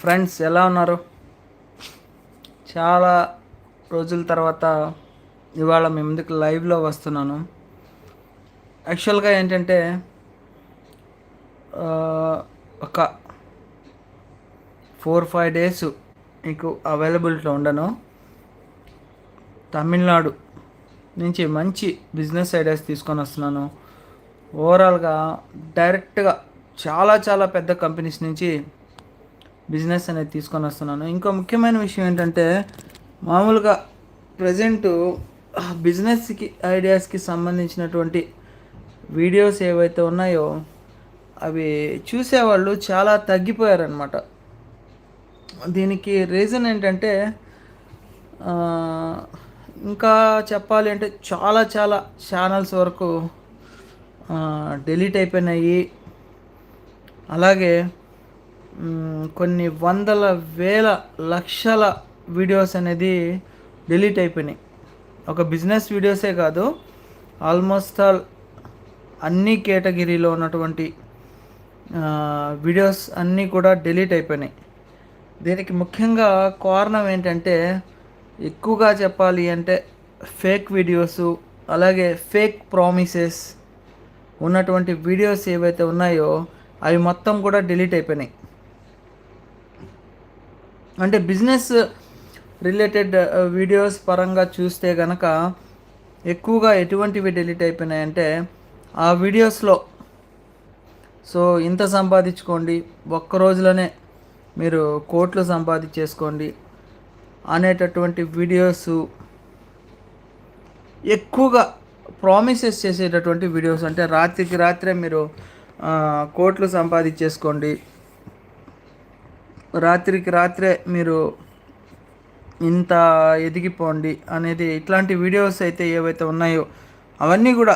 Friends ఎలా ఉన్నారు? చాలా రోజుల తర్వాత ఇవాళ మీ ముందుకు లైవ్లో వస్తున్నాను. యాక్చువల్గా ఏంటంటే ఒక ఫోర్ ఫైవ్ డేస్ మీకు అవైలబిలిటీలో ఉండను. తమిళనాడు నుంచి మంచి బిజినెస్ ఐడియాస్ తీసుకొని వస్తున్నాను. ఓవరాల్గా డైరెక్ట్గా చాలా చాలా పెద్ద కంపెనీస్ నుంచి బిజినెస్ అనేది తీసుకొని వస్తున్నాను. ఇంకో ముఖ్యమైన విషయం ఏంటంటే మామూలుగా ప్రజెంట్ బిజినెస్కి ఐడియాస్కి సంబంధించినటువంటి వీడియోస్ ఏవైతే ఉన్నాయో అవి చూసేవాళ్ళు చాలా తగ్గిపోయారనమాట దీనికి రీజన్ ఏంటంటే ఇంకా చెప్పాలి అంటే చాలా చాలా ఛానల్స్ వరకు డిలీట్ అయిపోయినాయి. అలాగే కొన్ని వందల వేల లక్షల వీడియోస్ అనేది డిలీట్ అయిపోయినాయి. ఒక బిజినెస్ వీడియోసే కాదు ఆల్మోస్ట్ ఆల్ అన్ని కేటగిరీలో ఉన్నటువంటి వీడియోస్ అన్నీ కూడా డిలీట్ అయిపోయినాయి. దీనికి ముఖ్యంగా కారణం ఏంటంటే ఎక్కువగా చెప్పాలి అంటే ఫేక్ వీడియోస్ అలాగే ఫేక్ ప్రామిసెస్ ఉన్నటువంటి వీడియోస్ ఏవైతే ఉన్నాయో అవి మొత్తం కూడా డిలీట్ అయిపోయినాయి. అంటే బిజినెస్ రిలేటెడ్ వీడియోస్ పరంగా చూస్తే గనక ఎక్కువగా ఎటువంటివి డిలీట్ అయిపోయినాయంటే ఆ వీడియోస్లో. సో ఇంత సంపాదించుకోండి ఒక్క రోజులోనే మీరు కోట్లు సంపాదించేసుకోండి అనేటటువంటి వీడియోస్ ఎక్కువగా ప్రామిసెస్ చేసేటటువంటి వీడియోస్. అంటే రాత్రికి రాత్రే మీరు కోట్లు సంపాదించేసుకోండి రాత్రికి రాత్రే మీరు ఇంత ఎదిగిపోండి అనేది ఇట్లాంటి వీడియోస్ అయితే ఏవైతే ఉన్నాయో అవన్నీ కూడా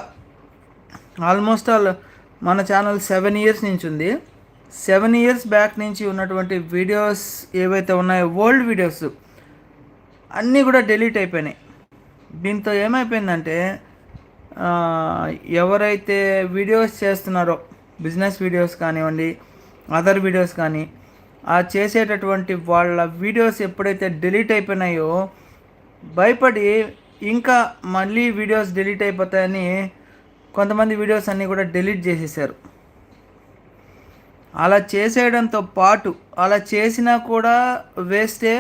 ఆల్మోస్ట్ ఆల్ మన ఛానల్ సెవెన్ ఇయర్స్ నుంచి ఉంది. సెవెన్ ఇయర్స్ బ్యాక్ నుంచి ఉన్నటువంటి వీడియోస్ ఏవైతే ఉన్నాయో ఓల్డ్ వీడియోస్ అన్నీ కూడా డిలీట్ అయిపోయినాయి. దీంతో ఏమైపోయిందంటే ఎవరైతే వీడియోస్ చేస్తున్నారో బిజినెస్ వీడియోస్ కానివ్వండి అదర్ వీడియోస్ కానీ ఆ చేసేటటువంటి వాళ్ళ వీడియోస్ ఎప్పుడైతే డిలీట్ అయిపోయినాయో భయపడి ఇంకా మళ్ళీ వీడియోస్ డిలీట్ అయిపోతాయని కొంతమంది వీడియోస్ అన్నీ కూడా డిలీట్ చేసేసారు. అలా చేసేయడంతో పాటు అలా చేసినా కూడా వేస్టే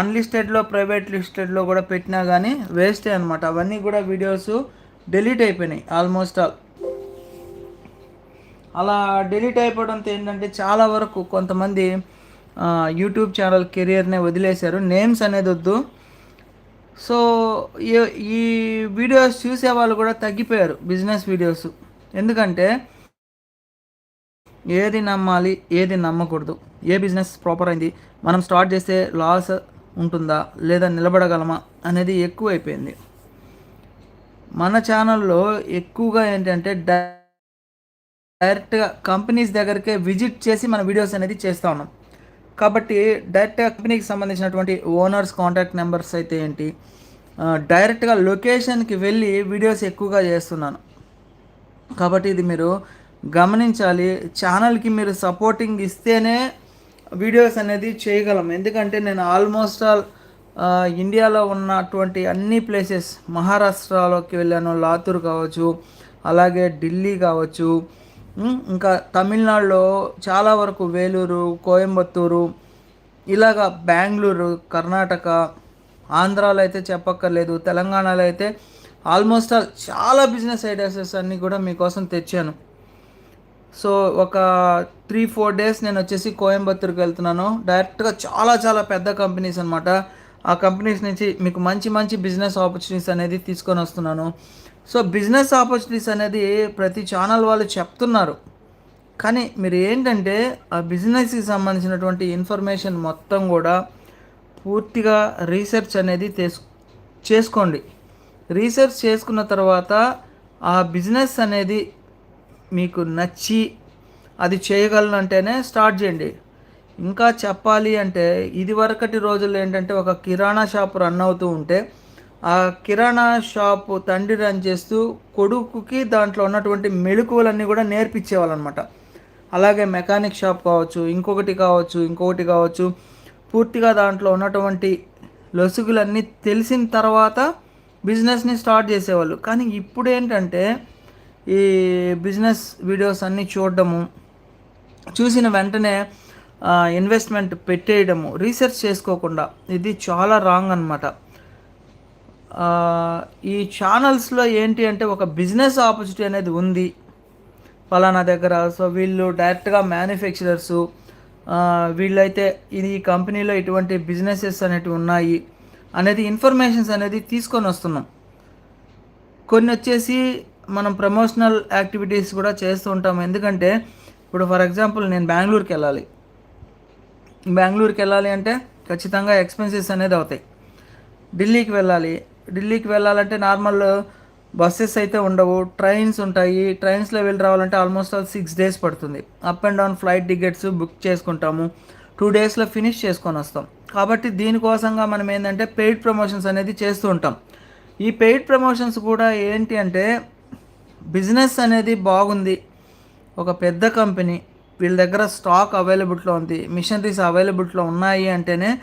అన్లిస్టెడ్లో ప్రైవేట్ లిస్టెడ్లో కూడా పెట్టినా కానీ వేస్టే అనమాట అవన్నీ కూడా వీడియోస్ డిలీట్ అయిపోయినాయి ఆల్మోస్ట్ ఆల్. అలా డిలీట్ అయిపోవడంతో ఏంటంటే చాలా వరకు కొంతమంది యూట్యూబ్ ఛానల్ కెరియర్నే వదిలేశారు. నేమ్స్ అనేది వద్దు. సో ఈ- ఈ వీడియోస్ చూసే వాళ్ళు కూడా తగ్గిపోయారు బిజినెస్ వీడియోస్ ఎందుకంటే ఏది నమ్మాలి ఏది నమ్మకూడదు. ఏ బిజినెస్ ప్రాపర్ అయింది మనం స్టార్ట్ చేస్తే లాస్ ఉంటుందా లేదా నిలబడగలమా అనేది ఎక్కువ అయిపోయింది మన ఛానల్లో ఎక్కువగా ఏంటంటే డై- డైరెక్ట్గా కంపెనీస్ దగ్గరికే విజిట్ చేసి మన వీడియోస్ అనేది చేస్తూ ఉన్నాం. కాబట్టి డైరెక్ట్గా కంపెనీకి సంబంధించినటువంటి ఓనర్స్ కాంటాక్ట్ నెంబర్స్ అయితే ఏంటి? డైరెక్ట్గా లొకేషన్కి వెళ్ళి వీడియోస్ ఎక్కువగా చేస్తున్నాను. కాబట్టి ఇది మీరు గమనించాలి. ఛానల్కి మీరు సపోర్టింగ్ ఇస్తేనే వీడియోస్ అనేది చేయగలం. ఎందుకంటే నేను ఆల్మోస్ట్ ఆల్ ఇండియాలో ఉన్నటువంటి అన్ని ప్లేసెస్ మహారాష్ట్రలోకి వెళ్ళాను లాతూర్ కావచ్చు అలాగే ఢిల్లీ కావచ్చు ఇంకా తమిళనాడులో చాలా వరకు వేలూరు కోయంబత్తూరు ఇలాగా బెంగళూరు కర్ణాటక ఆంధ్రాలో అయితే చెప్పక్కర్లేదు తెలంగాణలో అయితే ఆల్మోస్ట్ ఆల్ చాలా బిజినెస్ ఐడియాసెస్ అన్నీ కూడా మీకోసం తెచ్చాను. సో ఒక త్రీ ఫోర్ డేస్ నేను వచ్చేసి కోయంబత్తూరుకి వెళ్తున్నాను. డైరెక్ట్గా చాలా చాలా పెద్ద కంపెనీస్ అనమాట ఆ కంపెనీస్ నుంచి మీకు మంచి మంచి బిజినెస్ ఆపర్చునిటీస్ అనేది తీసుకొని వస్తున్నాను. సో బిజినెస్ ఆపర్చునిటీస్ అనేది ప్రతి ఛానల్ వాళ్ళు చెప్తున్నారు. కానీ మీరు ఏంటంటే ఆ బిజినెస్కి సంబంధించినటువంటి ఇన్ఫర్మేషన్ మొత్తం కూడా పూర్తిగా రీసెర్చ్ అనేది చేసుకోండి. రీసెర్చ్ చేసుకున్న తర్వాత ఆ బిజినెస్ అనేది మీకు నచ్చి అది చేయగలను అంటేనే స్టార్ట్ చేయండి. ఇంకా చెప్పాలి అంటే ఇదివరకటి రోజుల్లో ఏంటంటే ఒక కిరాణా షాప్ రన్ అవుతూ ఉంటే ఆ కిరాణా షాపు తండ్రి రన్ చేస్తూ కొడుకుకి దాంట్లో ఉన్నటువంటి మెళుకువలన్నీ కూడా నేర్పించేవాళ్ళనమాట. అలాగే మెకానిక్ షాప్ కావచ్చు ఇంకొకటి కావచ్చు ఇంకొకటి కావచ్చు పూర్తిగా దాంట్లో ఉన్నటువంటి లొసుగులన్నీ తెలిసిన తర్వాత బిజినెస్ని స్టార్ట్ చేసేవాళ్ళు. కానీ ఇప్పుడు ఏంటంటే ఈ బిజినెస్ వీడియోస్ అన్నీ చూడడము చూసిన వెంటనే ఇన్వెస్ట్మెంట్ పెట్టేయడము రీసెర్చ్ చేసుకోకుండా ఇది చాలా రాంగ్ అనమాట ఈ ఛానల్స్లో ఏంటి అంటే ఒక బిజినెస్ ఆపర్చునిటీ అనేది ఉంది. ఫలానా దగ్గర. సో వీళ్ళు డైరెక్ట్గా మ్యానుఫ్యాక్చరర్సు వీళ్ళైతే ఇది ఈ కంపెనీలో ఇటువంటి బిజినెసెస్ అనేటివి ఉన్నాయి అనేది ఇన్ఫర్మేషన్స్ అనేది తీసుకొని వస్తున్నాం. కొన్ని వచ్చేసి మనం ప్రమోషనల్ యాక్టివిటీస్ కూడా చేస్తూ ఉంటాం. ఎందుకంటే ఇప్పుడు ఫర్ ఎగ్జాంపుల్ నేను బెంగళూరుకి వెళ్ళాలి. బెంగళూరుకి వెళ్ళాలి అంటే ఖచ్చితంగా ఎక్స్పెన్సెస్ అనేది అవుతాయి. ఢిల్లీకి వెళ్ళాలి. ఢిల్లీకి వెళ్ళాలంటే నార్మల్ బస్సెస్ అయితే ఉండవు. ట్రైన్స్ ఉంటాయి. ట్రైన్స్లో వెళ్ళి రావాలంటే ఆల్మోస్ట్ ఆల్ సిక్స్ డేస్ పడుతుంది. Up and down flight tickets book చేసుకుంటాము. టూ డేస్లో ఫినిష్ చేసుకొని వస్తాం. కాబట్టి దీనికోసంగా మనం ఏంటంటే పెయిడ్ ప్రమోషన్స్ అనేది చేస్తూ ఉంటాం. ఈ పెయిడ్ ప్రమోషన్స్ కూడా ఏంటి అంటే బిజినెస్ అనేది బాగుంది. ఒక పెద్ద కంపెనీ వీళ్ళ దగ్గర స్టాక్ అవైలబిలిటీలో ఉంది. మిషనరీస్ అవైలబిలిటీలో ఉన్నాయి అంటేనే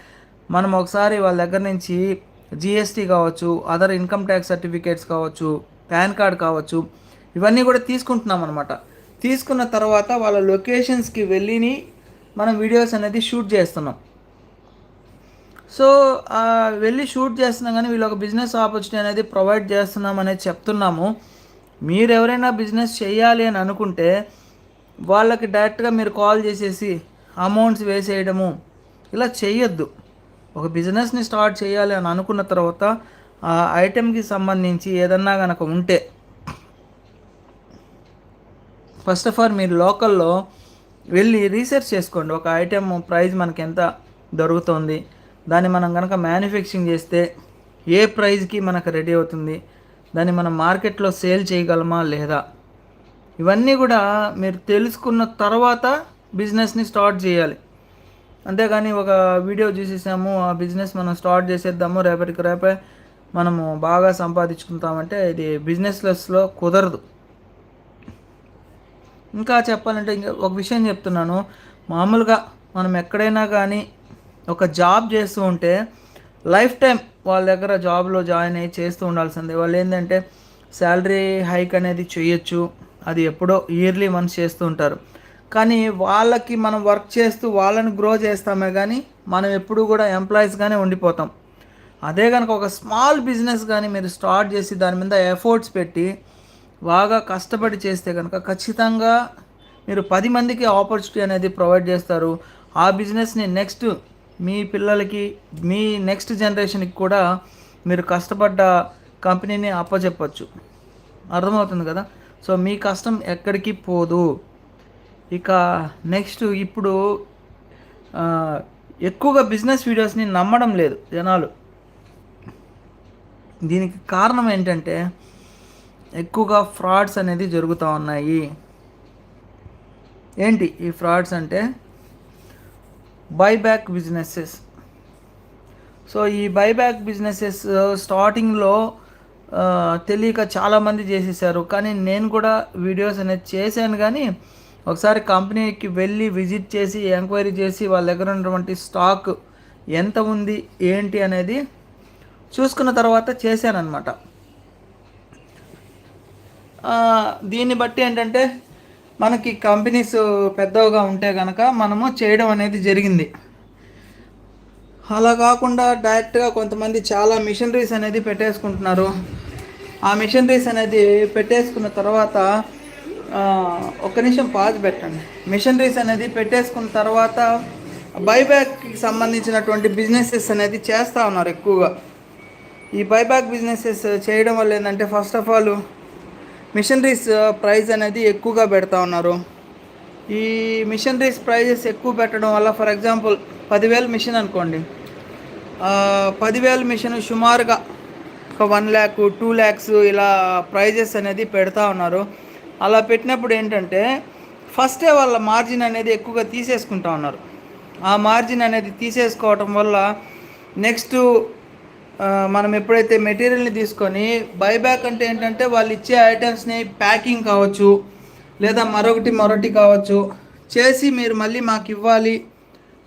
మనం ఒకసారి వాళ్ళ దగ్గర నుంచి జిఎస్టీ కావచ్చు అదర్ ఇన్కమ్ ట్యాక్స్ సర్టిఫికేట్స్ కావచ్చు పాన్ కార్డ్ కావచ్చు ఇవన్నీ కూడా తీసుకుంటున్నాం అనమాట తీసుకున్న తర్వాత వాళ్ళ లొకేషన్స్కి వెళ్ళిని మనం వీడియోస్ అనేది షూట్ చేస్తున్నాం. సో వెళ్ళి షూట్ చేస్తున్నాం కానీ వీళ్ళు ఒక బిజినెస్ ఆపర్చునిటీ అనేది ప్రొవైడ్ చేస్తున్నాం అనేది చెప్తున్నాము. మీరు ఎవరైనా బిజినెస్ చేయాలి అని అనుకుంటే వాళ్ళకి డైరెక్ట్గా మీరు కాల్ చేసేసి అమౌంట్స్ వేసేయడము ఇలా చేయొద్దు. ఒక బిజినెస్ని స్టార్ట్ చేయాలి అని అనుకున్న తర్వాత ఆ ఐటెంకి సంబంధించి ఏదన్నా కనుక ఉంటే ఫస్ట్ ఆఫ్ ఆల్ మీరు లోకల్లో వెళ్ళి రీసెర్చ్ చేసుకోండి. ఒక ఐటెం ప్రైస్ మనకి ఎంత దొరుకుతుంది. దాన్ని మనం కనుక మ్యానుఫ్యాక్చరింగ్ చేస్తే ఏ ప్రైజ్కి మనకు రెడీ అవుతుంది. దాన్ని మనం మార్కెట్లో సేల్ చేయగలమా లేదా? ఇవన్నీ కూడా మీరు తెలుసుకున్న తర్వాత బిజినెస్ని స్టార్ట్ చేయాలి. అంతేగాని ఒక వీడియో చూసేసాము ఆ బిజినెస్ మనం స్టార్ట్ చేసేద్దాము రేపటికి రేపే మనము బాగా సంపాదించుకుంటామంటే ఇది బిజినెస్లెస్లో కుదరదు. ఇంకా చెప్పాలంటే ఇంకా ఒక విషయం చెప్తున్నాను మామూలుగా మనం ఎక్కడైనా కానీ ఒక జాబ్ చేస్తూ ఉంటే లైఫ్ టైం వాళ్ళ దగ్గర జాబ్లో జాయిన్ అయ్యి చేస్తూ ఉండాల్సిందే. వాళ్ళు ఏంటంటే శాలరీ హైక్ అనేది చేయొచ్చు అది ఎప్పుడో ఇయర్లీ వన్స్ చేస్తూ ఉంటారు. కానీ వాళ్ళకి మనం వర్క్ చేస్తూ వాళ్ళని గ్రో చేస్తామే కానీ మనం ఎప్పుడు కూడా ఎంప్లాయీస్గానే ఉండిపోతాం. అదే కనుక ఒక స్మాల్ బిజినెస్ కానీ మీరు స్టార్ట్ చేసి దాని మీద ఎఫర్ట్స్ పెట్టి బాగా కష్టపడి చేస్తే కనుక ఖచ్చితంగా మీరు పది మందికి ఆపర్చునిటీ అనేది ప్రొవైడ్ చేస్తారు. ఆ బిజినెస్ని నెక్స్ట్ మీ పిల్లలకి మీ నెక్స్ట్ జనరేషన్కి కూడా మీరు కష్టపడ్డ కంపెనీని అప్పచెప్పచ్చు అర్థమవుతుంది కదా? సో మీ కష్టం ఎక్కడికి పోదు. ఇక నెక్స్ట్ ఇప్పుడు ఎక్కువగా బిజినెస్ వీడియోస్ని నమ్మడం లేదు జనాలు. దీనికి కారణం ఏంటంటే ఎక్కువగా ఫ్రాడ్స్ అనేది జరుగుతూ ఉన్నాయి. ఏంటి ఈ ఫ్రాడ్స్ అంటే బైబ్యాక్ బిజినెసెస్. సో ఈ బైబ్యాక్ బిజినెసెస్ స్టార్టింగ్లో తెలియక చాలామంది చేసేసారు. కానీ నేను కూడా వీడియోస్ అనేది చేశాను కానీ ఒకసారి కంపెనీకి వెళ్ళి విజిట్ చేసి ఎంక్వైరీ చేసి వాళ్ళ దగ్గర ఉన్నటువంటి స్టాక్ ఎంత ఉంది ఏంటి అనేది చూసుకున్న తర్వాత చేశానమాట దీన్ని బట్టి ఏంటంటే మనకి కంపెనీస్ పెద్దవిగా ఉంటే కనుక మనము చేయడం అనేది జరిగింది. అలా కాకుండా డైరెక్ట్గా కొంతమంది చాలా మిషనరీస్ అనేది పెట్టేసుకుంటున్నారు. ఆ మిషనరీస్ అనేది పెట్టేసుకున్న తర్వాత ఒక నిమిషం పాజ్ పెట్టండి. మిషనరీస్ అనేది పెట్టేసుకున్న తర్వాత బైబ్యాక్కి సంబంధించినటువంటి బిజినెసెస్ అనేది చేస్తూ ఉన్నారు ఎక్కువగా. ఈ బైబ్యాక్ బిజినెసెస్ చేయడం వల్ల ఏంటంటే first of all machineries price అనేది ఎక్కువగా పెడతా ఉన్నారు. ఈ మిషనరీస్ ప్రైజెస్ ఎక్కువ పెట్టడం వల్ల ఫర్ ఎగ్జాంపుల్ పదివేల మిషన్ అనుకోండి. పదివేల మిషన్ సుమారుగా ఒక వన్ ల్యాక్ టూ ల్యాక్స్ ఇలా ప్రైజెస్ అనేది పెడతా ఉన్నారు. అలా పెట్టినప్పుడు ఏంటంటే ఫస్టే వాళ్ళ మార్జిన్ అనేది ఎక్కువగా తీసేసుకుంటా ఉన్నారు. ఆ మార్జిన్ అనేది తీసేసుకోవటం వల్ల నెక్స్ట్ మనం ఎప్పుడైతే మెటీరియల్ని తీసుకొని బైబ్యాక్ అంటే ఏంటంటే వాళ్ళు ఇచ్చే ఐటమ్స్ని ప్యాకింగ్ కావచ్చు లేదా మరొకటి మరొకటి కావచ్చు చేసి మీరు మళ్ళీ మాకు ఇవ్వాలి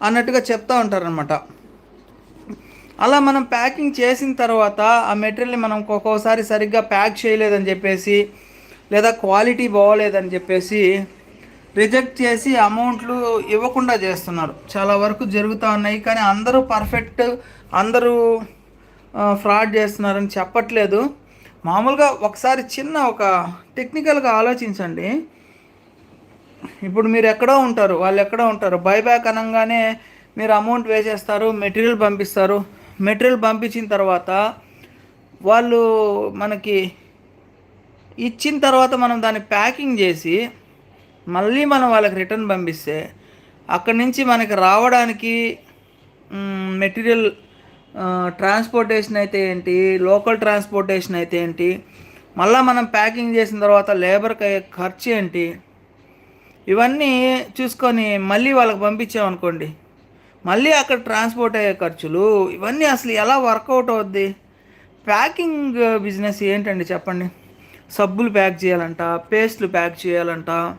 అన్నట్టుగా చెప్తా ఉంటారనమాట అలా మనం ప్యాకింగ్ చేసిన తర్వాత ఆ మెటీరియల్ని మనం ఒక్కొక్కసారి సరిగ్గా ప్యాక్ చేయలేదని చెప్పేసి లేదా క్వాలిటీ బాగోలేదని చెప్పేసి రిజెక్ట్ చేసి అమౌంట్లు ఇవ్వకుండా చేస్తున్నారు. చాలా వరకు జరుగుతూ ఉన్నాయి కానీ అందరూ పర్ఫెక్ట్ అందరూ ఫ్రాడ్ చేస్తున్నారని చెప్పట్లేదు. మామూలుగా ఒకసారి చిన్న ఒక టెక్నికల్గా ఆలోచించండి. ఇప్పుడు మీరు ఎక్కడో ఉంటారు వాళ్ళు ఎక్కడో ఉంటారు. బైబ్యాక్ అనగానే మీరు అమౌంట్ వేసేస్తారు మెటీరియల్ పంపిస్తారు. మెటీరియల్ పంపించిన తర్వాత వాళ్ళు మనకి ఇచ్చిన తర్వాత మనం దాన్ని ప్యాకింగ్ చేసి మళ్ళీ మనం వాళ్ళకి రిటర్న్ పంపిస్తే అక్కడి నుంచి మనకి రావడానికి మెటీరియల్ ట్రాన్స్పోర్టేషన్ అయితే ఏంటి లోకల్ ట్రాన్స్పోర్టేషన్ అయితే ఏంటి మళ్ళీ మనం ప్యాకింగ్ చేసిన తర్వాత లేబర్కి అయ్యే ఖర్చు ఏంటి ఇవన్నీ చూసుకొని మళ్ళీ వాళ్ళకి పంపించామనుకోండి మళ్ళీ అక్కడ ట్రాన్స్పోర్ట్ అయ్యే ఖర్చులు ఇవన్నీ అసలు ఎలా వర్కౌట్ అవుద్ది? ప్యాకింగ్ బిజినెస్ ఏంటండి చెప్పండి? సబ్బులు ప్యాక్ చేయాలంట పేస్ట్లు ప్యాక్ చేయాలంట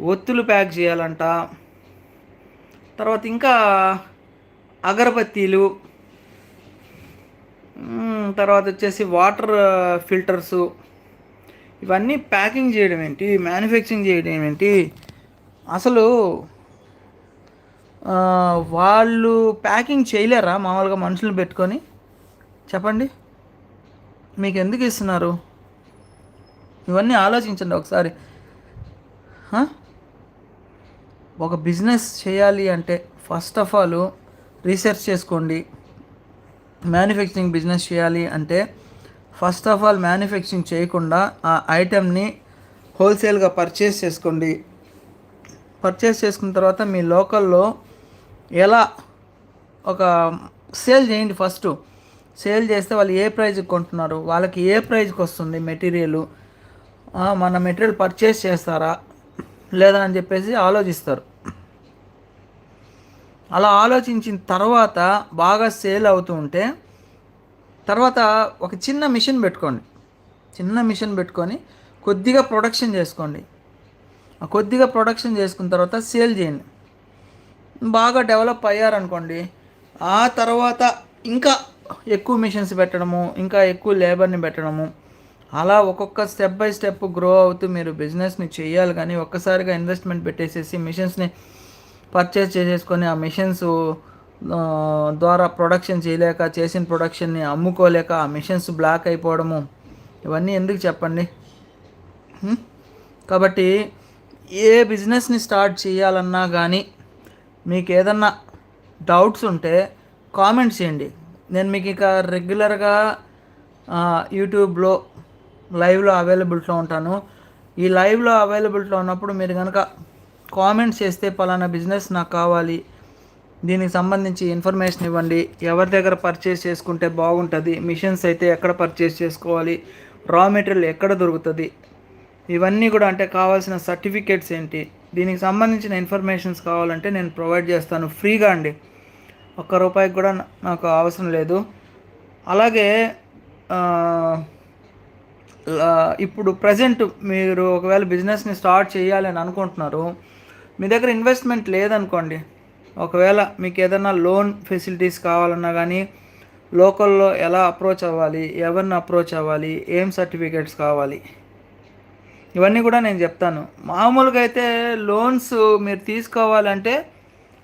ఒత్తులు ప్యాక్ చేయాలంట. తర్వాత ఇంకా అగరబత్తీలు తర్వాత వచ్చేసి వాటర్ ఫిల్టర్సు. ఇవన్నీ ప్యాకింగ్ చేయడం ఏంటి? మ్యానుఫ్యాక్చరింగ్ చేయడం ఏంటి? అసలు వాళ్ళు ప్యాకింగ్ చేయలేరా? మామూలుగా మనుషులు పెట్టుకొని. చెప్పండి. మీకు ఎందుకు ఇస్తున్నారు? ఇవన్నీ ఆలోచించండి ఒకసారి. ఒక బిజినెస్ చేయాలి అంటే ఫస్ట్ ఆఫ్ ఆల్ రీసెర్చ్ చేసుకోండి. మ్యానుఫ్యాక్చరింగ్ బిజినెస్ చేయాలి అంటే ఫస్ట్ ఆఫ్ ఆల్ మ్యానుఫ్యాక్చరింగ్ చేయకుండా ఆ ఐటెంని హోల్సేల్గా పర్చేస్ చేసుకోండి. పర్చేస్ చేసుకున్న తర్వాత మీ లోకల్లో ఎలా ఒక సేల్ చేయండి ఫస్ట్. సేల్ చేస్తే వాళ్ళు ఏ ప్రైజ్కి కొంటున్నారు? వాళ్ళకి ఏ ప్రైజ్కి వస్తుంది మెటీరియల్? మన మెటీరియల్ పర్చేస్ చేస్తారా? లేదా అని చెప్పేసి ఆలోచిస్తారు. అలా ఆలోచించిన తర్వాత బాగా సేల్ అవుతూ ఉంటే తర్వాత ఒక చిన్న మిషన్ పెట్టుకోండి. చిన్న మిషన్ పెట్టుకొని కొద్దిగా ప్రొడక్షన్ చేసుకోండి. కొద్దిగా ప్రొడక్షన్ చేసుకున్న తర్వాత సేల్ చేయండి. బాగా డెవలప్ అయ్యారనుకోండి ఆ తర్వాత ఇంకా ఎక్కువ మిషన్స్ పెట్టడము ఇంకా ఎక్కువ లేబర్ని పెట్టడము అలా ఒక్కొక్క స్టెప్ బై స్టెప్ గ్రో అవుతూ మీరు బిజినెస్ని చేయాలి కానీ ఒక్కసారిగా ఇన్వెస్ట్మెంట్ పెట్టేసేసి మిషన్స్ని పర్చేస్ చేసేసుకొని ఆ మిషన్స్ ద్వారా ప్రొడక్షన్ చేయలేక చేసిన ప్రొడక్షన్ని అమ్ముకోలేక ఆ మిషన్స్ బ్లాక్ అయిపోవడము. ఇవన్నీ ఎందుకు చెప్పండి? కాబట్టి ఏ బిజినెస్ని స్టార్ట్ చేయాలన్నా కానీ మీకు ఏదన్నా డౌట్స్ ఉంటే కామెంట్స్ చేయండి. నేను మీకు ఇక రెగ్యులర్గా యూట్యూబ్లో లైవ్లో అవైలబిలిటీలో ఉంటాను. ఈ లైవ్లో అవైలబిలిటీలో ఉన్నప్పుడు మీరు కనుక కామెంట్స్ చేస్తే పలానా బిజినెస్ నాకు కావాలి దీనికి సంబంధించి ఇన్ఫర్మేషన్ ఇవ్వండి. ఎవరి దగ్గర పర్చేస్ చేసుకుంటే బాగుంటుంది మిషన్స్ అయితే ఎక్కడ పర్చేస్ చేసుకోవాలి రా మెటీరియల్ ఎక్కడ దొరుకుతుంది ఇవన్నీ కూడా అంటే కావాల్సిన సర్టిఫికేట్స్ ఏంటి దీనికి సంబంధించిన ఇన్ఫర్మేషన్స్ కావాలంటే నేను ప్రొవైడ్ చేస్తాను ఫ్రీగా అండి. ఒక్క రూపాయికి కూడా నాకు అవసరం లేదు. అలాగే ఇప్పుడు ప్రజెంట్ మీరు ఒకవేళ బిజినెస్ని స్టార్ట్ చేయాలి అని అనుకుంటున్నారు మీ దగ్గర ఇన్వెస్ట్మెంట్ లేదనుకోండి ఒకవేళ మీకు ఏదైనా లోన్ ఫెసిలిటీస్ కావాలన్నా కానీ లోకల్లో ఎలా అప్రోచ్ అవ్వాలి ఎవరిని అప్రోచ్ అవ్వాలి ఏం సర్టిఫికేట్స్ కావాలి ఇవన్నీ కూడా నేను చెప్తాను. మామూలుగా అయితే లోన్స్ మీరు తీసుకోవాలంటే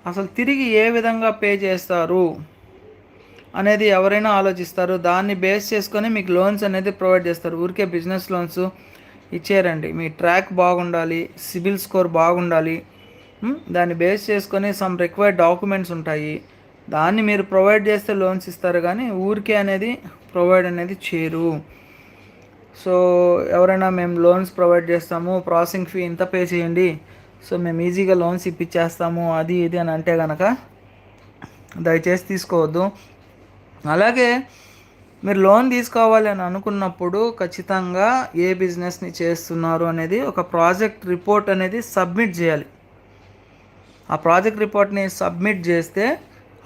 అసలు తిరిగి ఏ విధంగా పే చేస్తారు? అనేది ఎవరైనా ఆలోచిస్తారు. దాన్ని బేస్ చేసుకొని మీకు లోన్స్ అనేది ప్రొవైడ్ చేస్తారు. ఊరికే బిజినెస్ లోన్స్ ఇచ్చారండి. మీ ట్రాక్ బాగుండాలి సిబిల్ స్కోర్ బాగుండాలి. దాన్ని బేస్ చేసుకొని సమ్ రిక్వైర్డ్ డాక్యుమెంట్స్ ఉంటాయి. దాన్ని మీరు ప్రొవైడ్ చేస్తే లోన్స్ ఇస్తారు కానీ ఊరికే అనేది ప్రొవైడ్ అనేది చేయరు. సో ఎవరైనా మేము లోన్స్ ప్రొవైడ్ చేస్తాము ప్రాసెసింగ్ ఫీ ఇంత పే చేయండి. సో మేము ఈజీగా లోన్స్ ఇప్పించేస్తాము అది ఇది అని అంటే కనుక దయచేసి తీసుకోవద్దు. అలాగే మీరు లోన్ తీసుకోవాలి అని అనుకున్నప్పుడు ఖచ్చితంగా ఏ బిజినెస్ని చేస్తున్నారు అనేది ఒక ప్రాజెక్ట్ రిపోర్ట్ అనేది సబ్మిట్ చేయాలి. ఆ ప్రాజెక్ట్ రిపోర్ట్ని సబ్మిట్ చేస్తే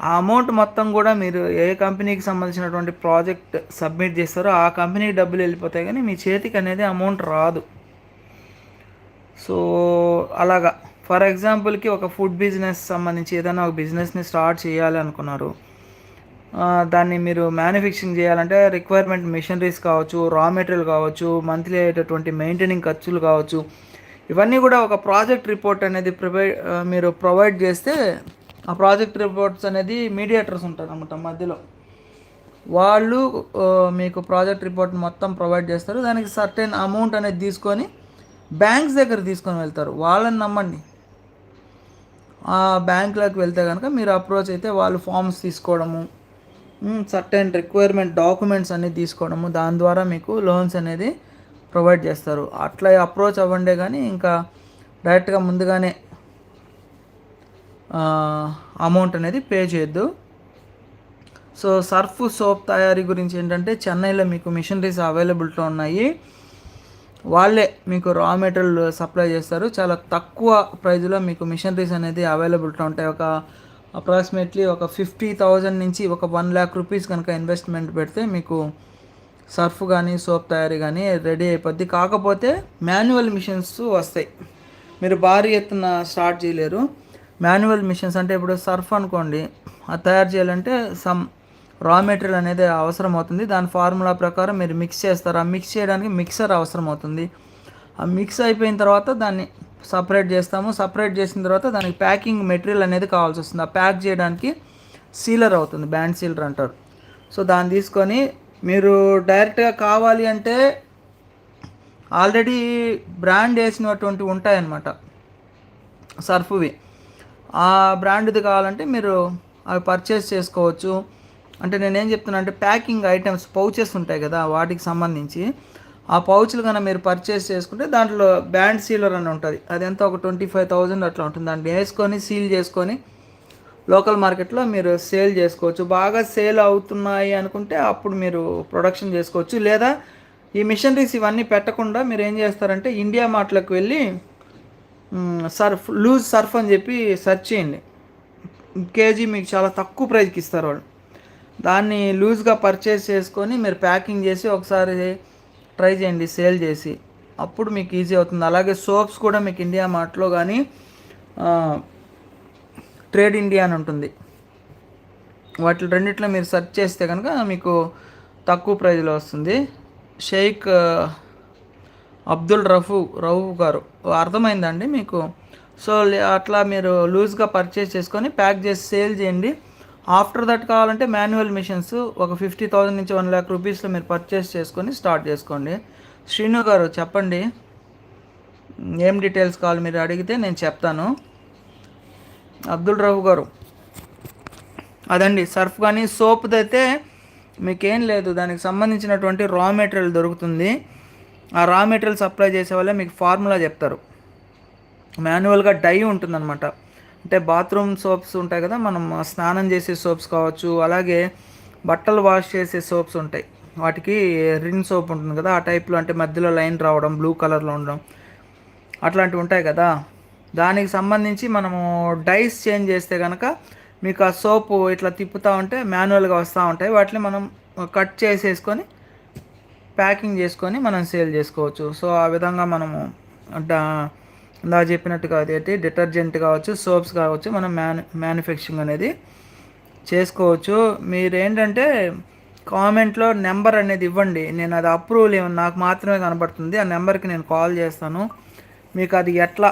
ఆ అమౌంట్ మొత్తం కూడా మీరు ఏ కంపెనీకి సంబంధించినటువంటి ప్రాజెక్ట్ సబ్మిట్ చేస్తారో ఆ కంపెనీకి డబ్బులు వెళ్ళిపోతాయి కానీ మీ చేతికి అనేది అమౌంట్ రాదు. సో అలాగా. ఫర్ ఎగ్జాంపుల్కి ఒక ఫుడ్ బిజినెస్ సంబంధించి ఏదైనా ఒక బిజినెస్ని స్టార్ట్ చేయాలి అనుకున్నారు. దాన్ని మీరు మ్యానుఫ్యాక్చరింగ్ చేయాలంటే రిక్వైర్మెంట్ మిషనరీస్ కావచ్చు రా మెటీరియల్ కావచ్చు మంత్లీ అయ్యేటటువంటి మెయింటెనింగ్ ఖర్చులు కావచ్చు. ఇవన్నీ కూడా ఒక ప్రాజెక్ట్ రిపోర్ట్ అనేది ప్రొవైడ్ మీరు ప్రొవైడ్ చేస్తే ఆ ప్రాజెక్ట్ రిపోర్ట్స్ అనేది మీడియేటర్స్ ఉంటారు అనమాట మధ్యలో. వాళ్ళు మీకు ప్రాజెక్ట్ రిపోర్ట్ మొత్తం ప్రొవైడ్ చేస్తారు. దానికి సర్టెన్ అమౌంట్ అనేది తీసుకొని బ్యాంక్స్ దగ్గర తీసుకొని వెళ్తారు. వాళ్ళని నమ్మండి. ఆ బ్యాంకులోకి వెళ్తే కనుక మీరు అప్రోచ్ అయితే వాళ్ళు ఫామ్స్ తీసుకోవడము సర్టెన్ రిక్వైర్మెంట్ డాక్యుమెంట్స్ అన్నీ తీసుకోవడము. దాని ద్వారా మీకు లోన్స్ అనేది ప్రొవైడ్ చేస్తారు. అట్లా అప్రోచ్ అవ్వండే కానీ ఇంకా డైరెక్ట్గా ముందుగానే అమౌంట్ అనేది పే చేయొద్దు. సో సర్ఫ్ సోప్ తయారీ గురించి ఏంటంటే చెన్నైలో మీకు మిషనరీస్ అవైలబిలిటీ ఉన్నాయి. వాళ్ళే మీకు రా మెటీరియల్ సప్లై చేస్తారు. చాలా తక్కువ ప్రైజ్లో మీకు మిషనరీస్ అనేది అవైలబిలిటీ ఉంటాయి. ఒక అప్రాక్సిమేట్లీ ఒక ఫిఫ్టీ థౌజండ్ నుంచి ఒక వన్ ల్యాక్ రూపీస్ కనుక ఇన్వెస్ట్మెంట్ పెడితే మీకు సర్ఫ్ కానీ సోప్ తయారీ కానీ రెడీ అయిపోద్ది. కాకపోతే మాన్యువల్ మిషన్స్ వస్తాయి. మీరు భారీ ఎత్తున స్టార్ట్ చేయలేరు. మాన్యువల్ మిషన్స్ అంటే ఇప్పుడు సర్ఫ్ అనుకోండి అది తయారు చేయాలంటే సమ్ రా మెటీరియల్ అనేది అవసరం అవుతుంది. దాని ఫార్ములా ప్రకారం మీరు మిక్స్ చేస్తారు. ఆ మిక్స్ చేయడానికి మిక్సర్ అవసరం అవుతుంది. ఆ మిక్స్ అయిపోయిన తర్వాత దాన్ని సపరేట్ చేస్తాము. సపరేట్ చేసిన తర్వాత దానికి ప్యాకింగ్ మెటీరియల్ అనేది కావాల్సి వస్తుంది. ఆ ప్యాక్ చేయడానికి సీలర్ అవుతుంది. బ్యాండ్ సీలర్ అంటారు. సో దాన్ని తీసుకొని మీరు డైరెక్ట్గా కావాలి అంటే ఆల్రెడీ బ్రాండ్ వేసినటువంటి ఉంటాయన్నమాట. సర్ఫ్వి. ఆ బ్రాండ్ది కావాలంటే మీరు అవి పర్చేస్ చేసుకోవచ్చు. అంటే నేనేం చెప్తున్నా అంటే ప్యాకింగ్ ఐటమ్స్ పౌచెస్ ఉంటాయి కదా వాటికి సంబంధించి. ఆ పౌచ్లు కన్నా మీరు పర్చేస్ చేసుకుంటే దాంట్లో బ్యాండ్ సీలర్ అని ఉంటుంది. అది ఎంత? ఒక ట్వంటీ ఫైవ్ థౌజండ్ అట్లా ఉంటుంది. దాన్ని వేసుకొని సీల్ చేసుకొని లోకల్ మార్కెట్లో మీరు సేల్ చేసుకోవచ్చు. బాగా సేల్ అవుతున్నాయి అనుకుంటే అప్పుడు మీరు ప్రొడక్షన్ చేసుకోవచ్చు. లేదా ఈ మిషనరీస్ ఇవన్నీ పెట్టకుండా మీరు ఏం చేస్తారంటే ఇండియా మార్ట్లకు వెళ్ళి సర్ఫ్ లూజ్ సర్ఫ్ అని చెప్పి సెర్చ్ చేయండి. కేజీ మీకు చాలా తక్కువ ప్రైస్కి ఇస్తారు వాళ్ళు. దాన్ని లూజ్గా పర్చేస్ చేసుకొని మీరు ప్యాకింగ్ చేసి ఒకసారి ట్రై చేయండి సేల్ చేసి. అప్పుడు మీకు ఈజీ అవుతుంది. అలాగే సోప్స్ కూడా మీకు ఇండియా మార్ట్లో కానీ ట్రేడ్ ఇండియా అని ఉంటుంది. వాటి రెండిట్లో మీరు సెర్చ్ చేస్తే కనుక మీకు తక్కువ ప్రైజ్లో వస్తుంది. షేక్ అబ్దుల్ రఫు రఫు గారు. అర్థమైందండి మీకు? సో లే- అట్లా మీరు లూజ్గా పర్చేస్ చేసుకొని ప్యాక్ చేసి సేల్ చేయండి. ఆఫ్టర్ దట్ కావాలంటే మాన్యువల్ మిషన్స్ ఒక ఫిఫ్టీ థౌసండ్ నుంచి వన్ ల్యాక్ రూపీస్లో మీరు పర్చేస్ చేసుకొని స్టార్ట్ చేసుకోండి. శ్రీను గారు చెప్పండి. ఏం డీటెయిల్స్ కావాలి మీరు అడిగితే నేను చెప్తాను. అబ్దుల్ రఫ్ గారు అదండి సర్ఫ్ కానీ సోప్ది అయితే మీకేం లేదు దానికి సంబంధించినటువంటి రా మెటీరియల్ దొరుకుతుంది. ఆ రా మెటీరియల్ సప్లై చేసే వాళ్ళే మీకు ఫార్ములా చెప్తారు. మాన్యువల్గా డై ఉంటుందన్నమాట. అంటే బాత్రూమ్ సోప్స్ ఉంటాయి కదా మనం స్నానం చేసే సోప్స్ కావచ్చు అలాగే బట్టలు వాష్ చేసే సోప్స్ ఉంటాయి. వాటికి రిన్ సోప్ ఉంటుంది కదా ఆ టైప్లో అంటే మధ్యలో లైన్ రావడం బ్లూ కలర్లో ఉండడం అట్లాంటివి ఉంటాయి కదా. దానికి సంబంధించి మనము డైస్ చేంజ్ చేస్తే కనుక మీకు ఆ సోపు ఇట్లా తిప్పుతూ ఉంటే మాన్యువల్గా వస్తూ ఉంటాయి. వాటిని మనం కట్ చేసేసుకొని ప్యాకింగ్ చేసుకొని మనం సేల్ చేసుకోవచ్చు. సో ఆ విధంగా మనము డా ఇందా చెప్పినట్టుగా అదేంటి డిటర్జెంట్ కావచ్చు సోప్స్ కావచ్చు మనం మ్యాను మ్యానుఫ్యాక్చరింగ్ అనేది చేసుకోవచ్చు. మీరేంటంటే కామెంట్లో నెంబర్ అనేది ఇవ్వండి. నేను అది అప్రూవల్ ఏమన్నా నాకు మాత్రమే కనబడుతుంది. ఆ నెంబర్కి నేను కాల్ చేస్తాను. మీకు అది ఎట్లా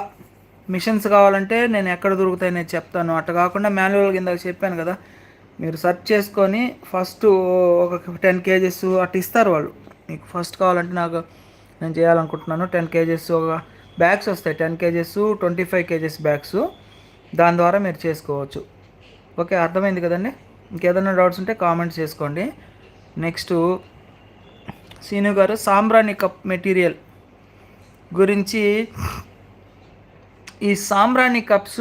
మిషన్స్ కావాలంటే నేను ఎక్కడ దొరుకుతాయి నేను చెప్తాను. అట్లా కాకుండా మాన్యువల్ కింద చెప్పాను కదా మీరు సెర్చ్ చేసుకొని ఫస్ట్ ఒక టెన్ కేజెస్ అట్లా ఇస్తారు వాళ్ళు. మీకు ఫస్ట్ కావాలంటే నాకు నేను చేయాలనుకుంటున్నాను. టెన్ కేజెస్ ఒక బ్యాగ్స్ వస్తాయి. Ten KGs twenty five KGs bags. దాని ద్వారా మీరు చేసుకోవచ్చు. ఓకే అర్థమైంది కదండి? ఇంకేదైనా డౌట్స్ ఉంటే కామెంట్స్ చేసుకోండి. నెక్స్ట్ సీను గారు సాంబ్రాణి కప్ మెటీరియల్ గురించి ఈ సాంబ్రాణి కప్స్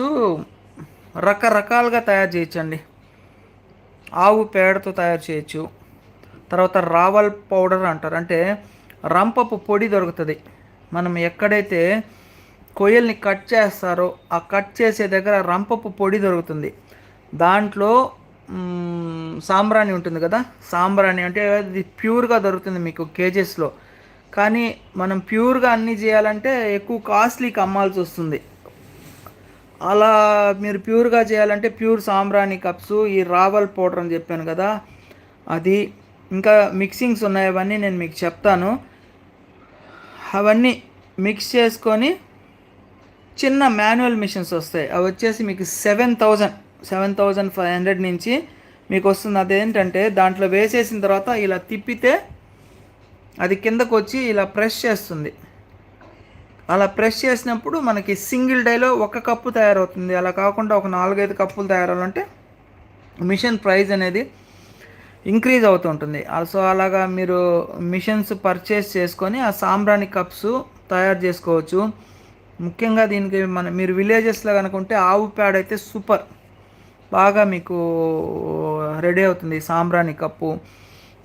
రకరకాలుగా తయారు చేయొచ్చండి. ఆవు పేడతో తయారు చేయొచ్చు. తర్వాత రావల్ పౌడర్ అంటారు. అంటే రంపపు పొడి దొరుకుతుంది. మనం ఎక్కడైతే కొయ్యల్ని కట్ చేస్తారో ఆ కట్ చేసే దగ్గర రంపపు పొడి దొరుకుతుంది. దాంట్లో సాంబ్రాణి ఉంటుంది కదా? సాంబ్రాణి అంటే అది ప్యూర్గా దొరుకుతుంది మీకు కేజెస్లో. కానీ మనం ప్యూర్గా అన్నీ చేయాలంటే ఎక్కువ కాస్ట్లీకి అమ్మాల్సి వస్తుంది. అలా మీరు ప్యూర్గా చేయాలంటే ప్యూర్ సాంబ్రాణి కప్స్ ఈ రావల్ పౌడర్ అని చెప్పాను కదా? అది ఇంకా మిక్సింగ్స్ ఉన్నాయి అవన్నీ నేను మీకు చెప్తాను. అవన్నీ మిక్స్ చేసుకొని చిన్న మాన్యువల్ మిషన్స్ వస్తాయి. అవి వచ్చేసి మీకు seven thousand seven thousand five hundred నుంచి మీకు వస్తుంది. అదేంటంటే దాంట్లో వేసేసిన తర్వాత ఇలా తిప్పితే అది కిందకు వచ్చి ఇలా ప్రెస్ చేస్తుంది. అలా ప్రెస్ చేసినప్పుడు మనకి సింగిల్ డేలో ఒక కప్పు తయారవుతుంది. అలా కాకుండా ఒక నాలుగైదు కప్పులు తయారవ్వాలంటే మిషన్ ప్రైస్ అనేది ఇంక్రీజ్ అవుతుంటుంది సో అలాగా మీరు మిషన్స్ పర్చేస్ చేసుకొని ఆ సాంబ్రాణి కప్స్ తయారు చేసుకోవచ్చు. ముఖ్యంగా దీనికి మన మీరు విలేజెస్లో కనుకుంటే ఆవు పేడ అయితే సూపర్. బాగా మీకు రెడీ అవుతుంది సాంబ్రాణి కప్పు.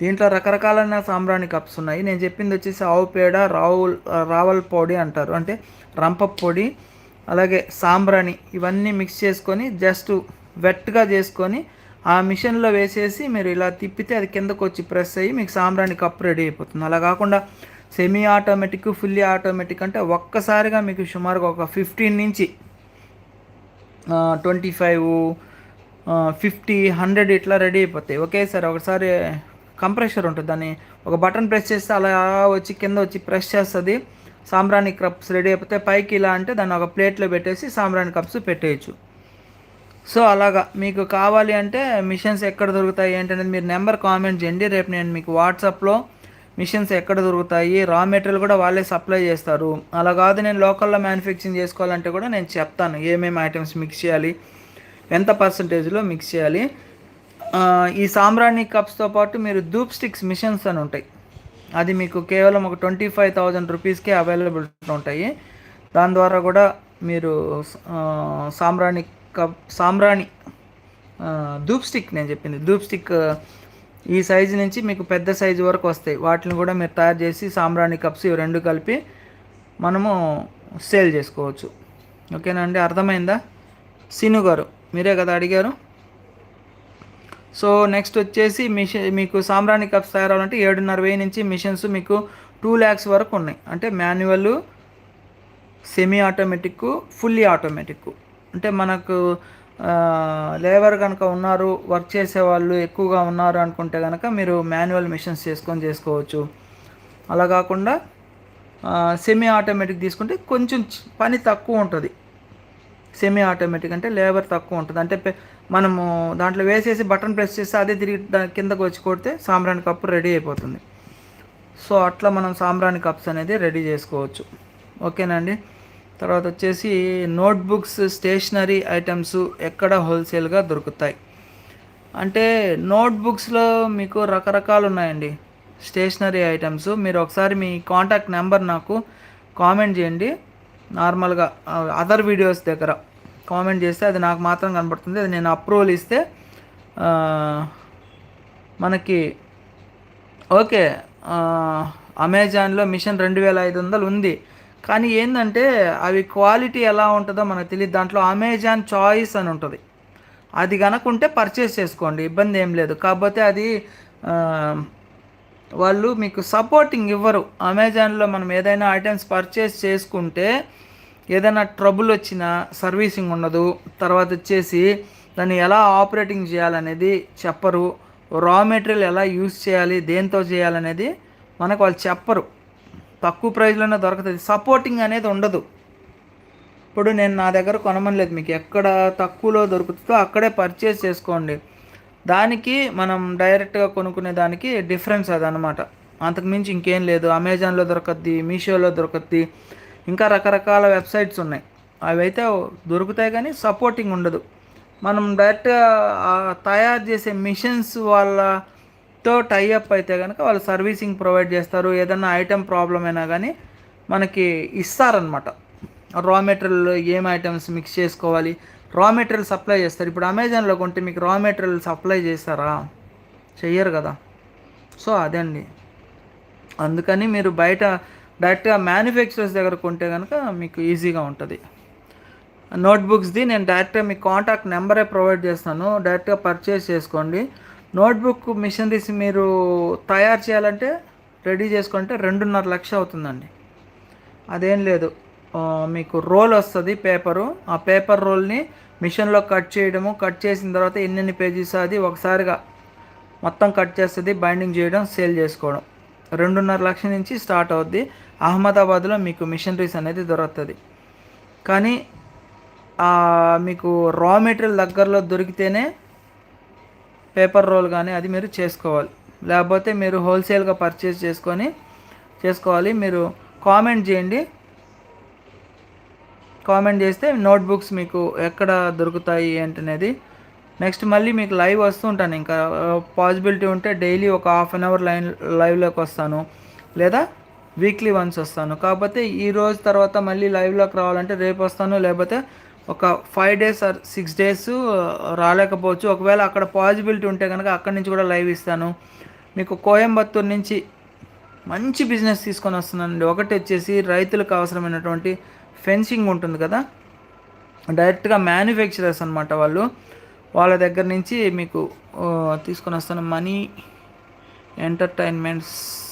దీంట్లో రకరకాలైన సాంబ్రాణి కప్స్ ఉన్నాయి. నేను చెప్పింది వచ్చేసి ఆవు పేడ రావుల్ రావల్ పొడి అంటారు. అంటే రంప పొడి అలాగే సాంబ్రాణి ఇవన్నీ మిక్స్ చేసుకొని జస్ట్ వెట్గా చేసుకొని ఆ మిషన్లో వేసేసి మీరు ఇలా తిప్పితే అది కిందకు వచ్చి ప్రెస్ అయ్యి మీకు సాంబ్రాణి కప్ రెడీ అయిపోతుంది. అలా కాకుండా సెమీ ఆటోమేటిక్ ఫుల్లీ ఆటోమేటిక్ అంటే ఒక్కసారిగా మీకు సుమారుగా ఒక ఫిఫ్టీన్ నుంచి ట్వంటీ ఫైవ్ ఫిఫ్టీ హండ్రెడ్ ఇట్లా రెడీ అయిపోతాయి. ఒకేసారి ఒకసారి కంప్రెషర్ ఉంటుంది. దాన్ని ఒక బటన్ ప్రెస్ చేస్తే అలా వచ్చి కింద వచ్చి ప్రెస్ చేస్తుంది. సాంబ్రాణి కప్స్ రెడీ అయిపోతే పైకి ఇలా అంటే దాన్ని ఒక ప్లేట్లో పెట్టేసి సాంబ్రాణి కప్స్ పెట్టేయచ్చు. సో అలాగా మీకు కావాలి అంటే మిషన్స్ ఎక్కడ దొరుకుతాయి ఏంటనేది మీరు నెంబర్ కామెంట్ చేయండి. రేపు నేను మీకు వాట్సాప్లో మిషన్స్ ఎక్కడ దొరుకుతాయి రా మెటీరియల్ కూడా వాళ్ళే సప్లై చేస్తారు. అలా కాదు నేను లోకల్లో మ్యానుఫ్యాక్చరింగ్ చేసుకోవాలంటే కూడా నేను చెప్తాను ఏమేమి ఐటమ్స్ మిక్స్ చేయాలి ఎంత పర్సంటేజ్లో మిక్స్ చేయాలి. ఈ సాంబ్రాణి కప్స్తో పాటు మీరు ధూప్ స్టిక్స్ మిషన్స్ అని ఉంటాయి. అది మీకు కేవలం ఒక ట్వంటీ ఫైవ్ థౌజండ్ రూపీస్కే అవైలబుల్ ఉంటాయి. దాని ద్వారా కూడా మీరు సామ్రాణి సాంబ్రాణి కప్ సాంబ్రాణి ధూప్ స్టిక్ నేను చెప్పింది. ధూప్ స్టిక్ ఈ సైజు నుంచి మీకు పెద్ద సైజు వరకు వస్తాయి. వాటిని కూడా మీరు తయారు చేసి సాంబ్రాణి కప్స్ ఇవి రెండు కలిపి మనము సేల్ చేసుకోవచ్చు. ఓకేనా అండి? అర్థమైందా? సిను గారు మీరే కదా అడిగారు? సో నెక్స్ట్ వచ్చేసి మిషన్ మీకు సాంబ్రాణి కప్స్ తయారవ్వాలంటే ఏడున్నర వెయ్యి నుంచి మిషన్స్ మీకు టూ ల్యాక్స్ వరకు ఉన్నాయి. అంటే manual semi automatic fully automatic అంటే మనకు లేబర్ కనుక ఉన్నారు వర్క్ చేసే వాళ్ళు ఎక్కువగా ఉన్నారు అనుకుంటే కనుక మీరు మాన్యువల్ మిషన్స్ చేసుకొని చేసుకోవచ్చు. అలా కాకుండా సెమీ ఆటోమేటిక్ తీసుకుంటే కొంచెం పని తక్కువ ఉంటుంది. సెమీ ఆటోమేటిక్ అంటే లేబర్ తక్కువ ఉంటుంది. అంటే మనము దాంట్లో వేసేసి బటన్ ప్రెస్ చేస్తే అదే తిరిగి కిందకు వచ్చి కొడితే సాంబ్రాణి కప్పు రెడీ అయిపోతుంది. సో అట్లా మనం సాంబ్రాణి కప్స్ అనేది రెడీ చేసుకోవచ్చు. ఓకేనండి తర్వాత వచ్చేసి నోట్బుక్స్ స్టేషనరీ ఐటమ్స్ ఎక్కడ హోల్సేల్గా దొరుకుతాయి. అంటే నోట్బుక్స్లో మీకు రకరకాలు ఉన్నాయండి స్టేషనరీ ఐటమ్స్ మీరు ఒకసారి మీ కాంటాక్ట్ నెంబర్ నాకు కామెంట్ చేయండి. నార్మల్గా అదర్ వీడియోస్ దగ్గర కామెంట్ చేస్తే అది నాకు మాత్రం కనబడుతుంది. అది నేను అప్రూవల్ ఇస్తే మనకి ఓకే అమెజాన్లో మిషన్ రెండు వేల ఐదు వందలు ఉంది. కానీ ఏంటంటే అవి క్వాలిటీ ఎలా ఉంటుందో మనకు తెలియదు. దాంట్లో అమెజాన్ చాయిస్ అని ఉంటుంది. అది కనుక ఉంటే పర్చేస్ చేసుకోండి. ఇబ్బంది ఏం లేదు. కాకపోతే అది వాళ్ళు మీకు సపోర్టింగ్ ఇవ్వరు. అమెజాన్లో మనం ఏదైనా ఐటమ్స్ పర్చేస్ చేసుకుంటే ఏదైనా ట్రబుల్ వచ్చినా సర్వీసింగ్ ఉండదు. తర్వాత వచ్చేసి దాన్ని ఎలా ఆపరేటింగ్ చేయాలనేది చెప్పరు. రా మెటీరియల్ ఎలా యూస్ చేయాలి దేంతో చేయాలనేది మనకు వాళ్ళు చెప్పరు. తక్కువ ప్రైస్లోనే దొరుకుతుంది. సపోర్టింగ్ అనేది ఉండదు. ఇప్పుడు నేను నా దగ్గర కొనమనలేదు మీకు. ఎక్కడ తక్కువలో దొరుకుతుందో అక్కడే పర్చేస్ చేసుకోండి. దానికి మనం డైరెక్ట్గా కొనుక్కునే దానికి డిఫరెన్స్ అదనమాట అంతకుమించి ఇంకేం లేదు. అమెజాన్లో దొరకద్ది మీషోలో దొరకద్ది ఇంకా రకరకాల వెబ్సైట్స్ ఉన్నాయి. అవి అయితే దొరుకుతాయి కానీ సపోర్టింగ్ ఉండదు. మనం డైరెక్ట్గా తయారు చేసే మిషన్స్ వాళ్ళ వాళ్ళతో టైఅప్ అయితే కనుక వాళ్ళు సర్వీసింగ్ ప్రొవైడ్ చేస్తారు. ఏదైనా ఐటెం ప్రాబ్లం అయినా కానీ మనకి ఇస్తారనమాట రా మెటీరియల్ ఏం ఐటమ్స్ మిక్స్ చేసుకోవాలి? రా మెటీరియల్ సప్లై చేస్తారు. ఇప్పుడు అమెజాన్లో కొంటే మీకు రా మెటీరియల్ సప్లై చేస్తారా? చెయ్యరు కదా. సో అదే అండి. అందుకని మీరు బయట డైరెక్ట్గా మ్యానుఫ్యాక్చరర్స్ దగ్గర కొంటే కనుక మీకు ఈజీగా ఉంటుంది. నోట్బుక్స్ది నేను డైరెక్ట్గా మీ కాంటాక్ట్ నెంబరే ప్రొవైడ్ చేస్తాను. డైరెక్ట్గా పర్చేస్ చేసుకోండి. నోట్బుక్ మిషనరీస్ మీరు తయారు చేయాలంటే రెడీ చేసుకుంటే రెండున్నర లక్ష అవుతుందండి. అదేం లేదు. మీకు రోల్ వస్తుంది పేపరు. ఆ పేపర్ రోల్ని మిషన్లో కట్ చేయడము కట్ చేసిన తర్వాత ఎన్నెన్ని పేజెస్ అది ఒకసారిగా మొత్తం కట్ చేస్తుంది బైండింగ్ చేయడం సేల్ చేసుకోవడం. రెండున్నర లక్షల నుంచి స్టార్ట్ అవుద్ది. అహ్మదాబాద్లో మీకు మిషనరీస్ అనేది దొరుకుతుంది. కానీ మీకు రా మెటీరియల్ దగ్గరలో దొరికితేనే పేపర్ రోల్ కానీ అది మీరు చేసుకోవాలి. లేకపోతే మీరు హోల్సేల్గా పర్చేస్ చేసుకొని చేసుకోవాలి. మీరు కామెంట్ చేయండి. కామెంట్ చేస్తే నోట్బుక్స్ మీకు ఎక్కడ దొరుకుతాయి ఏంటనేది. నెక్స్ట్ మళ్ళీ మీకు లైవ్ వస్తూ ఉంటాను. ఇంకా పాసిబిలిటీ ఉంటే డైలీ ఒక హాఫ్ అన్ అవర్ లైన్ లైవ్లోకి వస్తాను. లేదా వీక్లీ వన్స్ వస్తాను. కాకపోతే ఈ రోజు తర్వాత మళ్ళీ లైవ్లోకి రావాలంటే రేపు వస్తాను. లేకపోతే ఒక five days or six days రాలేకపోవచ్చు. ఒకవేళ అక్కడ పాసిబిలిటీ ఉంటే కనుక అక్కడి నుంచి కూడా లైవ్ ఇస్తాను. మీకు కోయంబత్తూర్ నుంచి మంచి బిజినెస్ తీసుకొని వస్తున్నానండి. ఒకటి వచ్చేసి రైతులకు అవసరమైనటువంటి ఫెన్సింగ్ ఉంటుంది కదా? డైరెక్ట్గా మ్యానుఫ్యాక్చరర్స్ అనమాట వాళ్ళు. వాళ్ళ దగ్గర నుంచి మీకు uh, తీసుకొని వస్తాను. Money entertainments